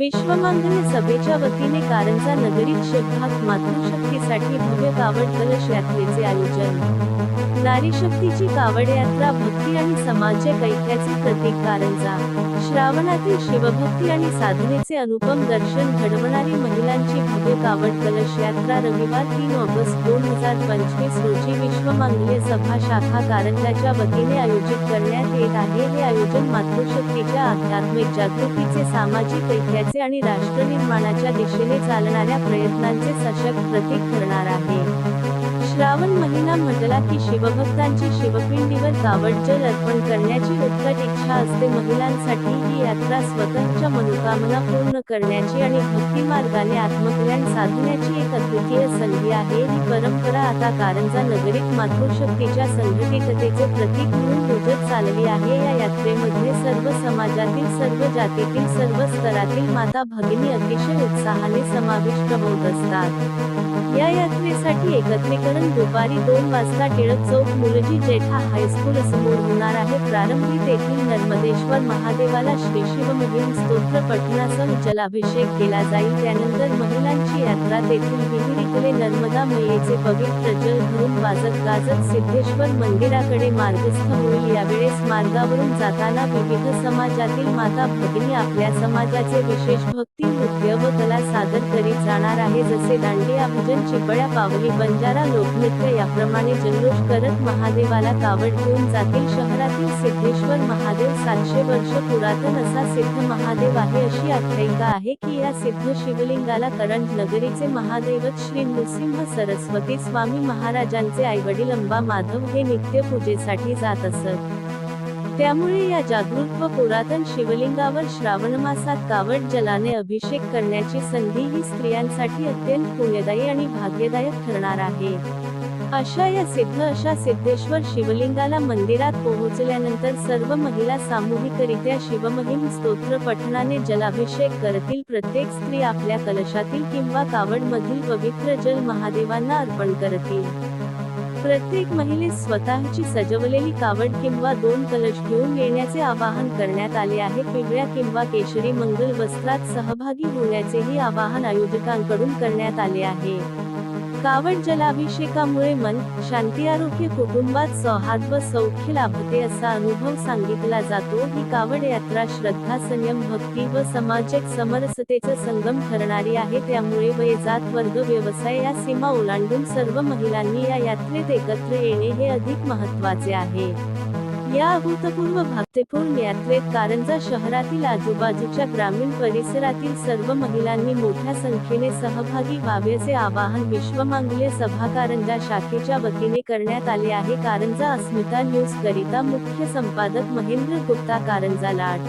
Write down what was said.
विश्वमांगल्य सभेच्या वतीने कारंजा नगरीत शेखात मातृशक्तीसाठी भव्य कावड कलश यात्रेचे आयोजन. नारी शक्तीची कावड यात्रा भक्ती आणि समाजक ऐक्याचे प्रतीक कारंजा श्रावणातील शिवभक्ती आणि साधनेचे अनुपम दर्शन घडवणारी महिलांची भव्य कावड कलश यात्रा रविवार तीन ऑगस्ट दोन हजार पंचवीस रोजी विश्वमांगल्य सभा शाखा कारंजाच्या वतीने आयोजित करण्यात येत आहे. हे आयोजन मातृशक्तीच्या आध्यात्मिक जागृतीचे सामाजिक ऐक्याचे आणि राष्ट्रनिर्माणाच्या दिशेने चालणाऱ्या प्रयत्नांचे सशक्त प्रतीक ठरणार आहे. श्रावण महिना म्हटला की शिवभक्तांची शिवपिंडीवर कावड जल अर्पण करण्याची उत्कट इच्छा असते. महिलांसाठी ही यात्रा स्वतःच्या मनोकामना पूर्ण करण्याची आणि भक्ती मार्गाने आत्मकल्याण साधण्याची एक अद्वितीय संधी आहे. ही परंपरा आता कारंजा नगरीत मातृशक्तीच्या संघटिततेचे प्रतीक म्हणून रुजत चालली आहे. या यात्रेमध्ये सर्व समाजातील सर्व जातीतील सर्व स्तरातील माता भगिनी अतिशय उत्साहाने समाविष्ट होत असतात. या यासाठी एकत्रीकरण दुपारी दोन वाजता टिळक चौक मुलजी जेठा हायस्कूल समोर होणार आहे. प्रारंभी तेथील नर्मदेश्वर महादेवाला श्री शिवमहिम स्तोत्र पठणासह जलाभिषेक केला जाईल. त्यानंतर महिलांची यात्रा तेथील विहिरीकडे नर्मदा मैयेचे पवित्र प्रजल धरून वाजत गाजत सिद्धेश्वर मंदिराकडे मार्गस्थ होईल. यावेळेस मार्गावरून जाताना विविध समाजातील माता भगिनी आपल्या समाजाचे विशेष भक्ती नृत्य व कला सादर करीत जाणार आहे. जसे दांडिया भजन चिपळ्या पावली बंजारा लोकनृत्य याप्रमाणे जल्लोष करत महादेवाला कावड घेऊन जातील शहरातील सिद्धेश्वर महादेव सातशे वर्ष पुरातन असा सिद्ध महादेव आहे अशी आख्यायिका आहे की या सिद्ध शिवलिंगाला करंज नगरीचे महादैवत श्री नृसिंह सरस्वती स्वामी महाराजांचे आईवडील अंबा माधव हे नित्य पूजेसाठी जात असत. त्यामुळे या जागृत व पुरातन शिवलिंगावर श्रावण मासात कावड जलाने अभिषेक करण्याची संधी ही स्त्रियांसाठी अत्यंत पुण्यदायी आणि भाग्यदायक ठरणार आहे. अशा या सिद्ध अशा सिद्धेश्वर शिवलिंगाला मंदिरात पोहोचल्यानंतर सर्व महिला सामूहिकरित्या शिवमहिम स्तोत्र पठणाने जलाभिषेक करतील. प्रत्येक स्त्री आपल्या कलशातील किंवा कावड मधील पवित्र जल महादेवांना अर्पण करतील. प्रत्येक महिलेस स्वतःची सजवलेली कावड किंवा दोन कलश घेऊन येण्याचे आवाहन करण्यात आले आहे. पिवळ्या किंवा केशरी मंगल वस्त्रात सहभागी होण्याचेही आवाहन आयोजकांकडून करण्यात आले आहे. कावड जलाभिषेकामुळे मन शांती आरोग्य कुटुंबात सौहार्द व सौख्य लाभते असा अनुभव सांगितला जातो. ही कावड यात्रा श्रद्धा संयम भक्ती व सामाजिक समरसतेचा संगम ठरणारी आहे. त्यामुळे वय जात वर्ग व्यवसाय या सीमा ओलांडून सर्व महिलांनी या यात्रेत एकत्र येणे हे अधिक महत्त्वाचे आहे. या अभूतपूर्व भक्तिपूर्ण यात्रेत कारंजा शहरातील आजूबाजूच्या ग्रामीण परिसरातील सर्व महिलांनी मोठ्या संख्येने सहभागी व्हावेचे आवाहन विश्वमांगल्य सभा कारंजा शाखेच्या वतीने करण्यात आले आहे. कारंजा अस्मिता न्यूज करिता मुख्य संपादक महेंद्र गुप्ता कारंजा लाड.